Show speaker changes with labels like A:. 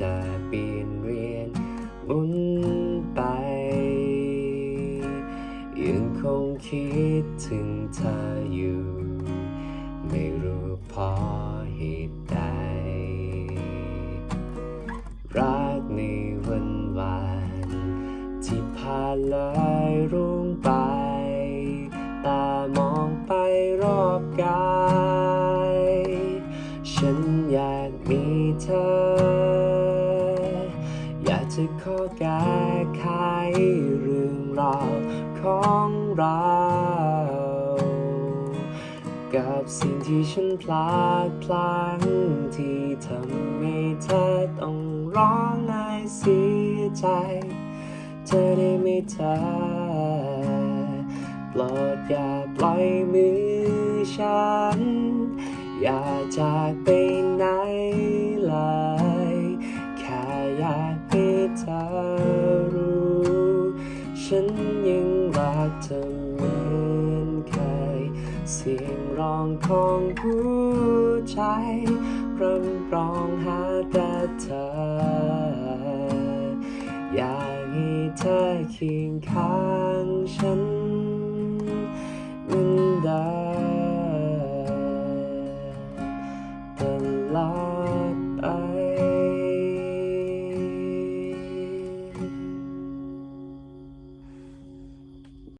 A: จะเปลี่ยนเวียนหมุนไป ยังคงคิดถึงเธออยู่ ไม่รู้พอเหตุใด รักในวันวานที่ผ่านเลยรุ่งไป ตามองไปรอบกาย ฉันอยากมีเธอ จะขอแก้ไขเรื่องราวของเรา กับสิ่งที่ฉันพลาดพลั้งที่ทำให้เธอต้องร้องไห้เสียใจ เธอได้ไหมเธอโปรดอย่าปล่อยมือฉัน อย่าจากไปไหน ฉันยังรักเธอเหมือนเคย เสียงร้องของผู้ชายร่ำร้องหาแต่เธอ อยากให้เธอเคียงข้างฉันเหมือนเดิมตลอด